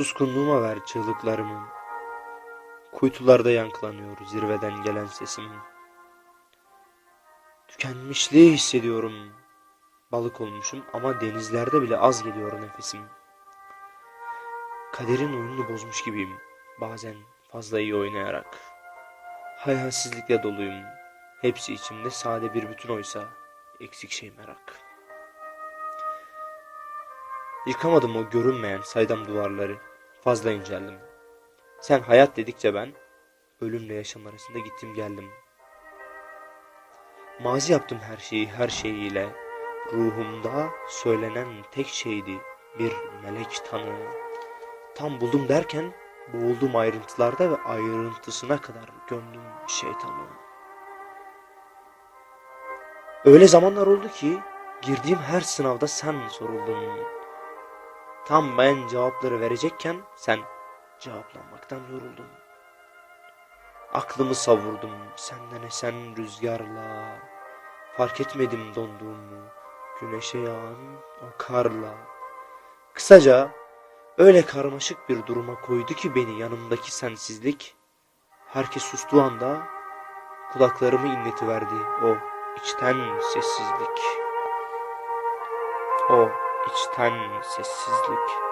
Suskunluğuma ver çığlıklarımı. Kuytularda yankılanıyor zirveden gelen sesim. Tükenmişliği hissediyorum. Balık olmuşum ama denizlerde bile az geliyor nefesim. Kaderin oyununu bozmuş gibiyim. Bazen fazla iyi oynayarak. Hayalsizlikle doluyum. Hepsi içimde sade bir bütün oysa eksik şey merak. Yıkamadım o görünmeyen saydam duvarları. Fazla inceldim. Sen hayat dedikçe ben ölümle yaşam arasında gittim geldim. Mazi yaptım her şeyi her şeyiyle. Ruhumda söylenen tek şeydi bir melek tanı. Tam buldum derken boğuldum ayrıntılarda ve ayrıntısına kadar gömdüm şeytanı. Öyle zamanlar oldu ki girdiğim her sınavda sen soruldun. Tam ben cevapları verecekken sen cevaplanmaktan yoruldun. Aklımı savurdum senden esen rüzgarla. Fark etmedim donduğumu güneşe yağan o karla. Kısaca öyle karmaşık bir duruma koydu ki beni yanımdaki sensizlik. Herkes sustuğu anda kulaklarımı inletiverdi o içten sessizlik. O içten sessizlik.